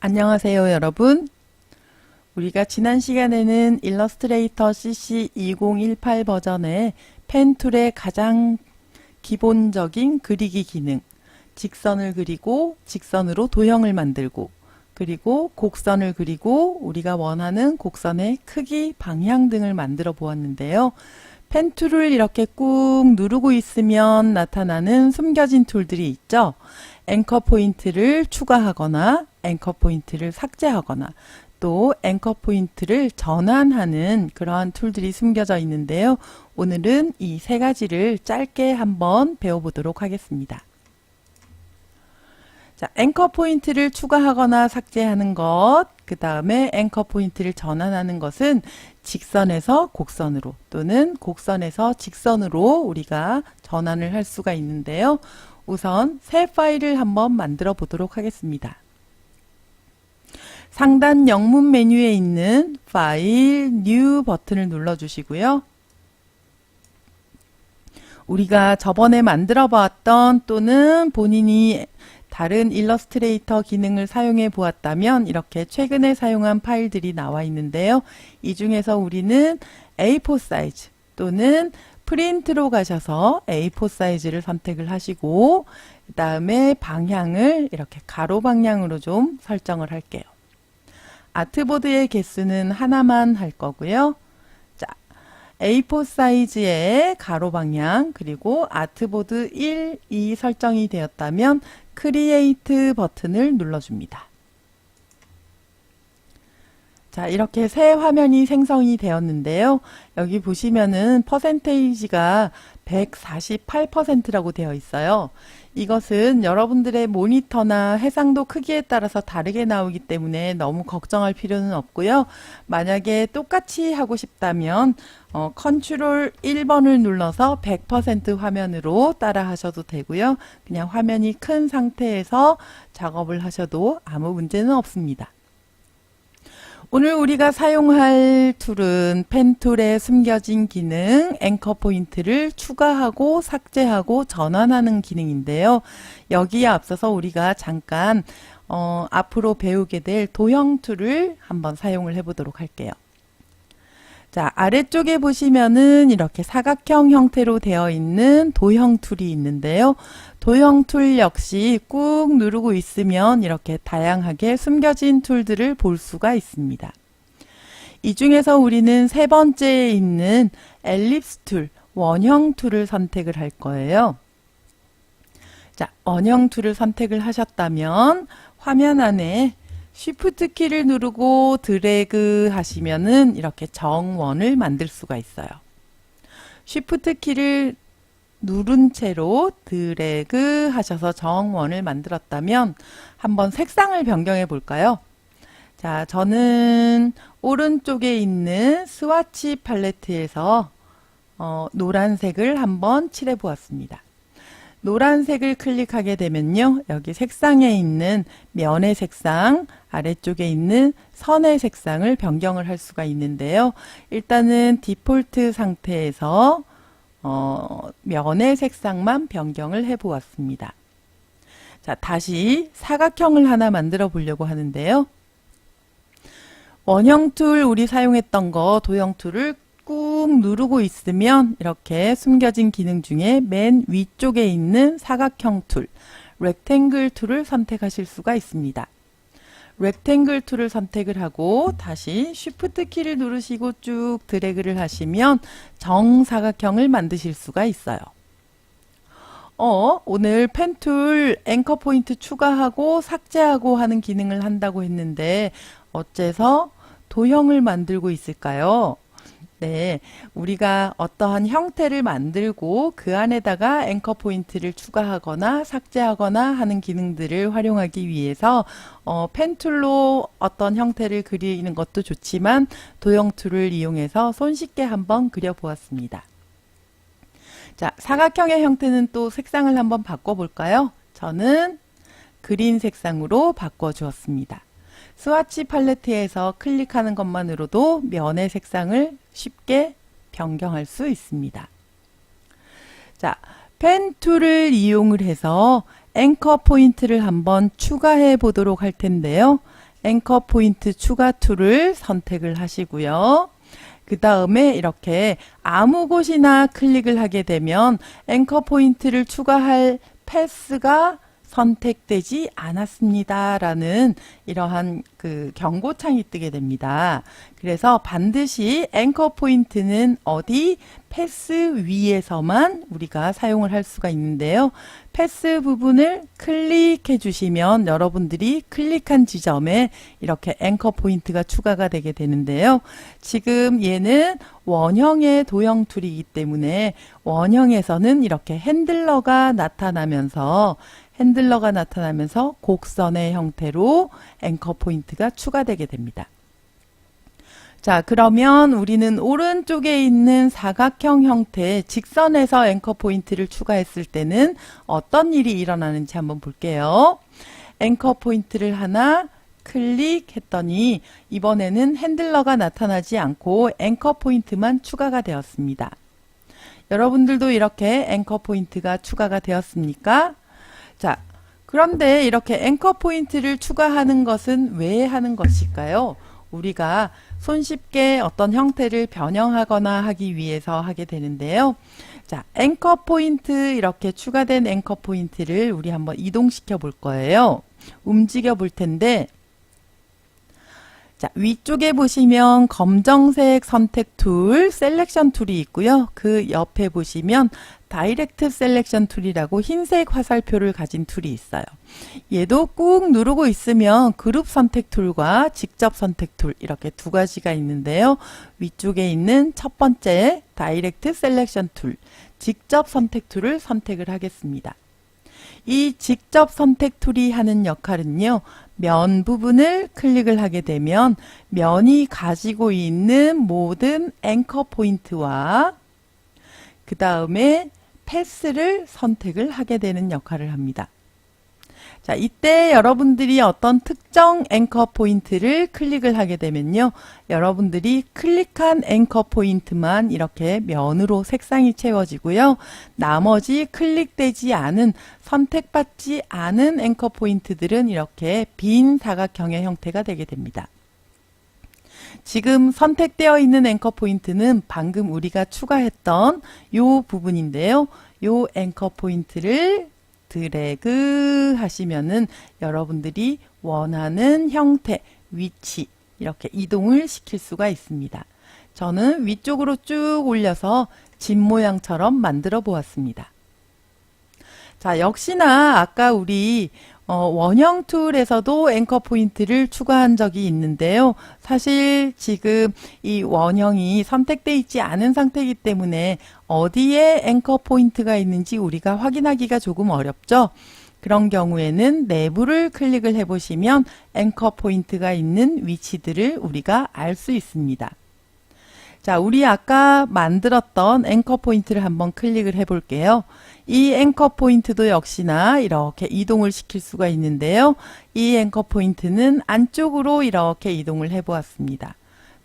안녕하세요, 여러분. 우리가 지난 시간에는 일러스트레이터 CC 2018 버전의 펜 툴의 가장 기본적인 그리기 기능, 직선을 그리고 직선으로 도형을 만들고 그리고 곡선을 그리고 우리가 원하는 곡선의 크기, 방향 등을 만들어 보았는데요. 펜 툴을 이렇게 꾹 누르고 있으면 나타나는 숨겨진 툴들이 있죠. 앵커 포인트를 추가하거나 앵커 포인트를 삭제하거나 또 앵커 포인트를 전환하는 그러한 툴들이 숨겨져 있는데요. 오늘은 이 세 가지를 짧게 한번 배워보도록 하겠습니다. 자, 앵커 포인트를 추가하거나 삭제하는 것, 그 다음에 앵커 포인트를 전환하는 것은 직선에서 곡선으로 또는 곡선에서 직선으로 우리가 전환을 할 수가 있는데요. 우선 새 파일을 한번 만들어 보도록 하겠습니다. 상단 영문 메뉴에 있는 파일, 뉴 버튼을 눌러 주시고요. 우리가 저번에 만들어 봤던 또는 본인이 다른 일러스트레이터 기능을 사용해 보았다면 이렇게 최근에 사용한 파일들이 나와 있는데요. 이 중에서 우리는 A4 사이즈 또는 프린트로 가셔서 A4 사이즈를 선택을 하시고 그 다음에 방향을 이렇게 가로 방향으로 좀 설정을 할게요. 아트보드의 개수는 하나만 할 거고요. 자, A4 사이즈의 가로 방향 그리고 아트보드 1, 2 설정이 되었다면 크리에이트 버튼을 눌러줍니다. 자, 이렇게 새 화면이 생성이 되었는데요. 여기 보시면은 퍼센테이지가 148%라고 되어 있어요. 이것은 여러분들의 모니터나 해상도 크기에 따라서 다르게 나오기 때문에 너무 걱정할 필요는 없고요. 만약에 똑같이 하고 싶다면 어, 컨트롤 1번을 눌러서 100% 화면으로 따라 하셔도 되고요. 그냥 화면이 큰 상태에서 작업을 하셔도 아무 문제는 없습니다. 오늘 우리가 사용할 툴은 펜툴에 숨겨진 기능 앵커 포인트를 추가하고 삭제하고 전환하는 기능인데요. 여기에 앞서서 우리가 잠깐 어, 앞으로 배우게 될 도형 툴을 한번 사용을 해보도록 할게요. 자, 아래쪽에 보시면은 이렇게 사각형 형태로 되어 있는 도형 툴이 있는데요. 도형 툴 역시 꾹 누르고 있으면 이렇게 다양하게 숨겨진 툴들을 볼 수가 있습니다. 이 중에서 우리는 세 번째에 있는 엘립스 툴, 원형 툴을 선택을 할 거예요. 자, 원형 툴을 선택을 하셨다면 화면 안에 쉬프트 키를 누르고 드래그 하시면은 이렇게 정원을 만들 수가 있어요. 쉬프트 키를 누른 채로 드래그 하셔서 정원을 만들었다면 한번 색상을 변경해 볼까요? 자, 저는 오른쪽에 있는 스와치 팔레트에서 어, 노란색을 한번 칠해 보았습니다. 노란색을 클릭하게 되면요. 여기 색상에 있는 면의 색상, 아래쪽에 있는 선의 색상을 변경을 할 수가 있는데요. 일단은 디폴트 상태에서 어, 면의 색상만 변경을 해 보았습니다. 자, 다시 사각형을 하나 만들어 보려고 하는데요. 원형 툴 우리 사용했던 거 도형 툴을 꾹 누르고 있으면 이렇게 숨겨진 기능 중에 맨 위쪽에 있는 사각형 툴, 렉탱글 툴을 선택하실 수가 있습니다. 렉탱글 툴을 선택을 하고 다시 쉬프트 키를 누르시고 쭉 드래그를 하시면 정사각형을 만드실 수가 있어요. 어, 오늘 펜툴 앵커 포인트 추가하고 삭제하고 하는 기능을 한다고 했는데 어째서 도형을 만들고 있을까요? 네, 우리가 어떠한 형태를 만들고 그 안에다가 앵커 포인트를 추가하거나 삭제하거나 하는 기능들을 활용하기 위해서 어, 펜 툴로 어떤 형태를 그리는 것도 좋지만 도형 툴을 이용해서 손쉽게 한번 그려보았습니다. 자, 사각형의 형태는 또 색상을 한번 바꿔볼까요? 저는 그린 색상으로 바꿔주었습니다. 스와치 팔레트에서 클릭하는 것만으로도 면의 색상을 쉽게 변경할 수 있습니다. 자, 펜 툴을 이용을 해서 앵커 포인트를 한번 추가해 보도록 할 텐데요. 앵커 포인트 추가 툴을 선택을 하시고요. 그 다음에 이렇게 아무 곳이나 클릭을 하게 되면 앵커 포인트를 추가할 패스가 선택되지 않았습니다. 라는 이러한 그 경고창이 뜨게 됩니다. 그래서 반드시 앵커 포인트는 어디 패스 위에서만 우리가 사용을 할 수가 있는데요. 패스 부분을 클릭해 주시면 여러분들이 클릭한 지점에 이렇게 앵커 포인트가 추가가 되게 되는데요. 지금 얘는 원형의 도형 툴이기 때문에 원형에서는 이렇게 핸들러가 나타나면서 핸들러가 나타나면서 곡선의 형태로 앵커 포인트가 추가되게 됩니다. 자, 그러면 우리는 오른쪽에 있는 사각형 형태 직선에서 앵커 포인트를 추가했을 때는 어떤 일이 일어나는지 한번 볼게요. 앵커 포인트를 하나 클릭했더니 이번에는 핸들러가 나타나지 않고 앵커 포인트만 추가가 되었습니다. 여러분들도 이렇게 앵커 포인트가 추가가 되었습니까? 자, 그런데 이렇게 앵커 포인트를 추가하는 것은 왜 하는 것일까요? 우리가 손쉽게 어떤 형태를 변형하거나 하기 위해서 하게 되는데요. 자, 앵커 포인트 이렇게 추가된 앵커 포인트를 우리 한번 이동시켜 볼 거예요. 움직여 볼 텐데 자, 위쪽에 보시면 검정색 선택 툴, 셀렉션 툴이 있고요. 그 옆에 보시면 다이렉트 셀렉션 툴이라고 흰색 화살표를 가진 툴이 있어요. 얘도 꾹 누르고 있으면 그룹 선택 툴과 직접 선택 툴 이렇게 두 가지가 있는데요. 위쪽에 있는 첫 번째 다이렉트 셀렉션 툴, 직접 선택 툴을 선택을 하겠습니다. 이 직접 선택 툴이 하는 역할은요. 면 부분을 클릭을 하게 되면 면이 가지고 있는 모든 앵커 포인트와 그 다음에 패스를 선택을 하게 되는 역할을 합니다. 자, 이때 여러분들이 어떤 특정 앵커 포인트를 클릭을 하게 되면요. 여러분들이 클릭한 앵커 포인트만 이렇게 면으로 색상이 채워지고요. 나머지 클릭되지 않은 선택받지 않은 앵커 포인트들은 이렇게 빈 사각형의 형태가 되게 됩니다. 지금 선택되어 있는 앵커 포인트는 방금 우리가 추가했던 요 부분인데요. 요 앵커 포인트를 드래그 하시면은 여러분들이 원하는 형태, 위치 이렇게 이동을 시킬 수가 있습니다. 저는 위쪽으로 쭉 올려서 집 모양처럼 만들어 보았습니다. 자, 역시나 아까 우리 어, 원형 툴에서도 앵커 포인트를 추가한 적이 있는데요. 사실 지금 이 원형이 선택되어 있지 않은 상태이기 때문에 어디에 앵커 포인트가 있는지 우리가 확인하기가 조금 어렵죠. 그런 경우에는 내부를 클릭을 해보시면 앵커 포인트가 있는 위치들을 우리가 알 수 있습니다. 자, 우리 아까 만들었던 앵커 포인트를 한번 클릭을 해 볼게요. 이 앵커 포인트도 역시나 이렇게 이동을 시킬 수가 있는데요. 이 앵커 포인트는 안쪽으로 이렇게 이동을 해 보았습니다.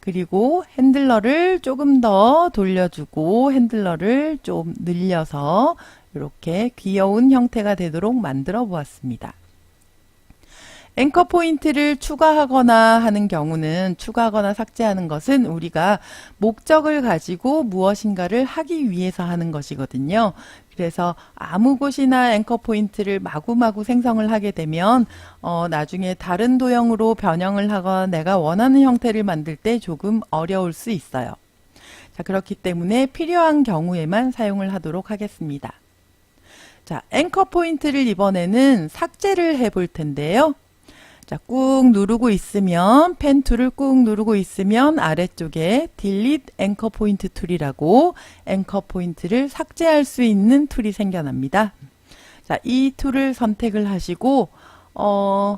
그리고 핸들러를 조금 더 돌려주고 핸들러를 좀 늘려서 이렇게 귀여운 형태가 되도록 만들어 보았습니다. 앵커 포인트를 추가하거나 하는 경우는 추가하거나 삭제하는 것은 우리가 목적을 가지고 무엇인가를 하기 위해서 하는 것이거든요. 그래서 아무 곳이나 앵커 포인트를 마구마구 생성을 하게 되면 어, 나중에 다른 도형으로 변형을 하거나 내가 원하는 형태를 만들 때 조금 어려울 수 있어요. 자, 그렇기 때문에 필요한 경우에만 사용을 하도록 하겠습니다. 자, 앵커 포인트를 이번에는 삭제를 해 볼 텐데요. 자, 꾹 누르고 있으면 펜 툴을 꾹 누르고 있으면 아래쪽에 딜릿 앵커 포인트 툴이라고 앵커 포인트를 삭제할 수 있는 툴이 생겨납니다. 자, 이 툴을 선택을 하시고 어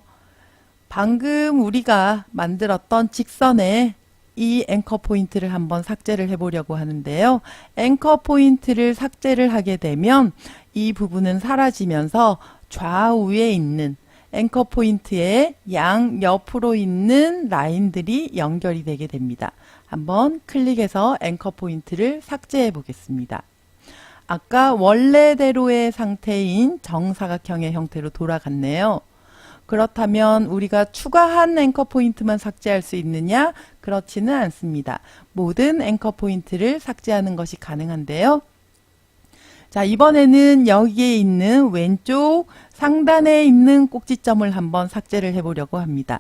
방금 우리가 만들었던 직선에 이 앵커 포인트를 한번 삭제를 해보려고 하는데요. 앵커 포인트를 삭제를 하게 되면 이 부분은 사라지면서 좌우에 있는 앵커 포인트의 양 옆으로 있는 라인들이 연결이 되게 됩니다. 한번 클릭해서 앵커 포인트를 삭제해 보겠습니다. 아까 원래대로의 상태인 정사각형의 형태로 돌아갔네요. 그렇다면 우리가 추가한 앵커 포인트만 삭제할 수 있느냐? 그렇지는 않습니다. 모든 앵커 포인트를 삭제하는 것이 가능한데요. 자, 이번에는 여기에 있는 왼쪽 상단에 있는 꼭지점을 한번 삭제를 해보려고 합니다.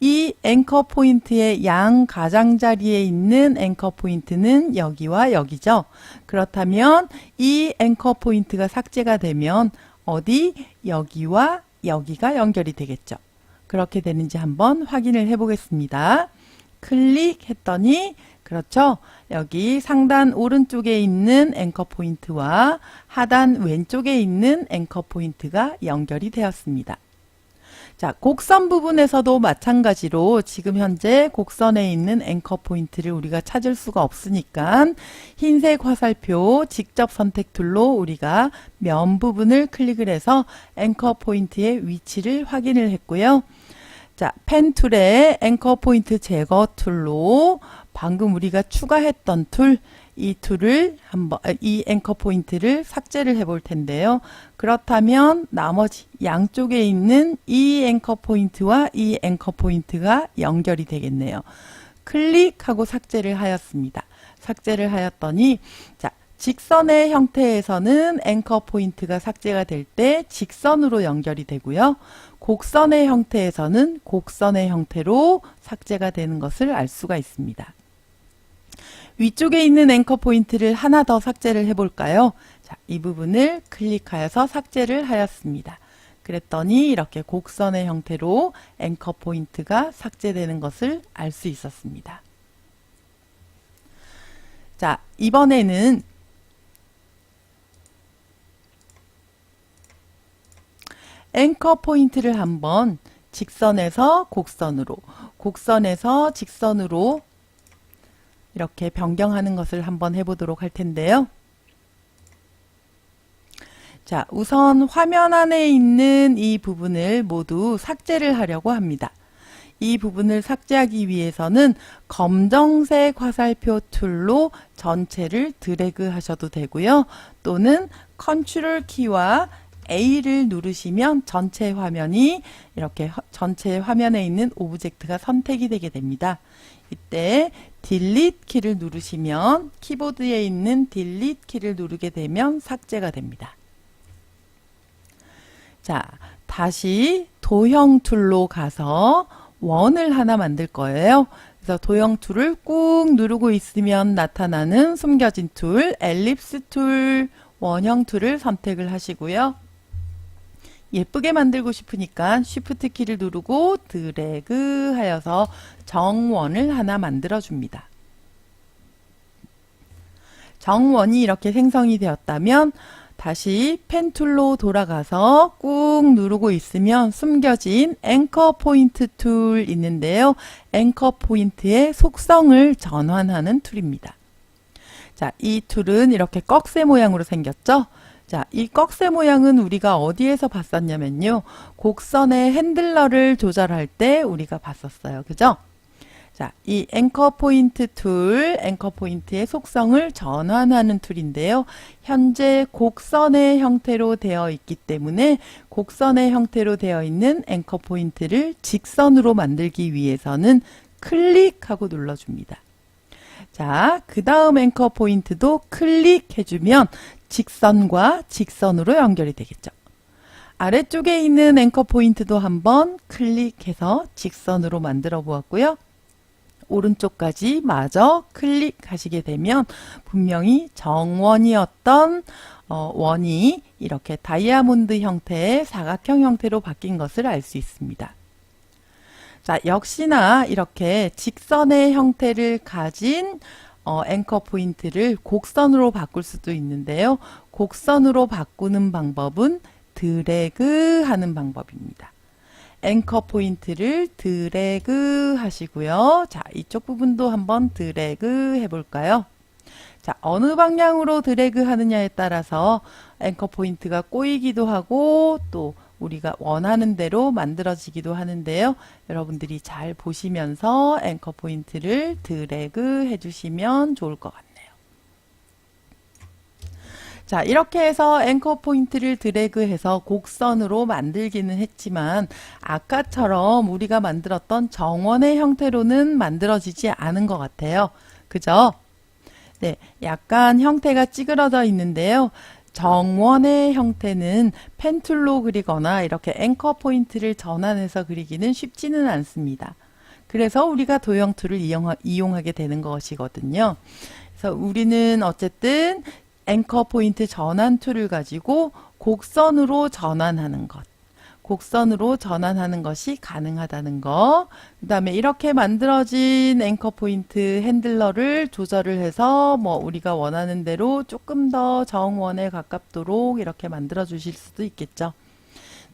이 앵커 포인트의 양 가장자리에 있는 앵커 포인트는 여기와 여기죠. 그렇다면 이 앵커 포인트가 삭제가 되면 어디 여기와 여기가 연결이 되겠죠. 그렇게 되는지 한번 확인을 해 보겠습니다. 클릭했더니 그렇죠. 여기 상단 오른쪽에 있는 앵커 포인트와 하단 왼쪽에 있는 앵커 포인트가 연결이 되었습니다. 자, 곡선 부분에서도 마찬가지로 지금 현재 곡선에 있는 앵커 포인트를 우리가 찾을 수가 없으니까 흰색 화살표 직접 선택 툴로 우리가 면 부분을 클릭을 해서 앵커 포인트의 위치를 확인을 했고요. 자, 펜 툴에 앵커 포인트 제거 툴로 방금 우리가 추가했던 툴, 이 툴을 한번, 아, 이 앵커 포인트를 삭제를 해볼 텐데요. 그렇다면 나머지 양쪽에 있는 이 앵커 포인트와 이 앵커 포인트가 연결이 되겠네요. 클릭하고 삭제를 하였습니다. 삭제를 하였더니, 자, 직선의 형태에서는 앵커 포인트가 삭제가 될 때 직선으로 연결이 되고요. 곡선의 형태에서는 곡선의 형태로 삭제가 되는 것을 알 수가 있습니다. 위쪽에 있는 앵커 포인트를 하나 더 삭제를 해볼까요? 자, 이 부분을 클릭하여서 삭제를 하였습니다. 그랬더니 이렇게 곡선의 형태로 앵커 포인트가 삭제되는 것을 알 수 있었습니다. 자, 이번에는 앵커 포인트를 한번 직선에서 곡선으로, 곡선에서 직선으로 이렇게 변경하는 것을 한번 해보도록 할 텐데요. 자, 우선 화면 안에 있는 이 부분을 모두 삭제를 하려고 합니다. 이 부분을 삭제하기 위해서는 검정색 화살표 툴로 전체를 드래그 하셔도 되고요. 또는 컨트롤 키와 A를 누르시면 전체 화면이 이렇게 전체 화면에 있는 오브젝트가 선택이 되게 됩니다. 이때 딜리트 키를 누르시면 키보드에 있는 딜리트 키를 누르게 되면 삭제가 됩니다. 자, 다시 도형 툴로 가서 원을 하나 만들 거예요. 그래서 도형 툴을 꾹 누르고 있으면 나타나는 숨겨진 툴, 엘립스 툴, 원형 툴을 선택을 하시고요. 예쁘게 만들고 싶으니까 쉬프트 키를 누르고 드래그 하여서 정원을 하나 만들어 줍니다. 정원이 이렇게 생성이 되었다면 다시 펜 툴로 돌아가서 꾹 누르고 있으면 숨겨진 앵커 포인트 툴 있는데요. 앵커 포인트의 속성을 전환하는 툴입니다. 자, 이 툴은 이렇게 꺽쇠 모양으로 생겼죠? 자, 이 꺽쇠 모양은 우리가 어디에서 봤었냐면요. 곡선의 핸들러를 조절할 때 우리가 봤었어요. 그죠? 자, 이 앵커 포인트 툴, 앵커 포인트의 속성을 전환하는 툴인데요. 현재 곡선의 형태로 되어 있기 때문에 곡선의 형태로 되어 있는 앵커 포인트를 직선으로 만들기 위해서는 클릭하고 눌러줍니다. 자, 그 다음 앵커 포인트도 클릭해주면 직선과 직선으로 연결이 되겠죠. 아래쪽에 있는 앵커 포인트도 한번 클릭해서 직선으로 만들어 보았고요. 오른쪽까지 마저 클릭하시게 되면 분명히 정원이었던 어, 원이 이렇게 다이아몬드 형태의 사각형 형태로 바뀐 것을 알 수 있습니다. 자, 역시나 이렇게 직선의 형태를 가진 어, 앵커 포인트를 곡선으로 바꿀 수도 있는데요. 곡선으로 바꾸는 방법은 드래그 하는 방법입니다. 앵커 포인트를 드래그 하시고요. 자, 이쪽 부분도 한번 드래그 해볼까요? 자, 어느 방향으로 드래그 하느냐에 따라서 앵커 포인트가 꼬이기도 하고 또 우리가 원하는 대로 만들어지기도 하는데요. 여러분들이 잘 보시면서 앵커 포인트를 드래그 해주시면 좋을 것 같네요. 자, 이렇게 해서 앵커 포인트를 드래그해서 곡선으로 만들기는 했지만 아까처럼 우리가 만들었던 정원의 형태로는 만들어지지 않은 것 같아요. 그죠? 네, 약간 형태가 찌그러져 있는데요. 정원의 형태는 펜툴로 그리거나 이렇게 앵커 포인트를 전환해서 그리기는 쉽지는 않습니다. 그래서 우리가 도형 툴을 이용하, 이용하게 되는 것이거든요. 그래서 우리는 어쨌든 앵커 포인트 전환 툴을 가지고 곡선으로 전환하는 것. 곡선으로 전환하는 것이 가능하다는 거. 그 다음에 이렇게 만들어진 앵커 포인트 핸들러를 조절을 해서 뭐 우리가 원하는 대로 조금 더 정원에 가깝도록 이렇게 만들어 주실 수도 있겠죠.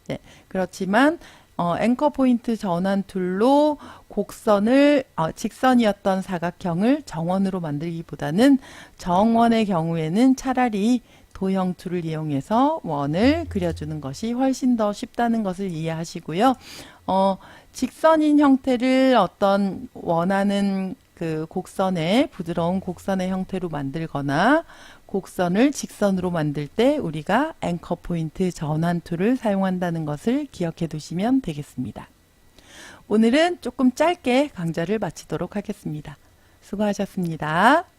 네, 그렇지만 어, 앵커 포인트 전환 툴로 곡선을 어, 직선이었던 사각형을 정원으로 만들기보다는 정원의 경우에는 차라리 도형 툴을 이용해서 원을 그려주는 것이 훨씬 더 쉽다는 것을 이해하시고요. 어, 직선인 형태를 어떤 원하는 그 곡선의 부드러운 곡선의 형태로 만들거나 곡선을 직선으로 만들 때 우리가 앵커 포인트 전환 툴을 사용한다는 것을 기억해 두시면 되겠습니다. 오늘은 조금 짧게 강좌를 마치도록 하겠습니다. 수고하셨습니다.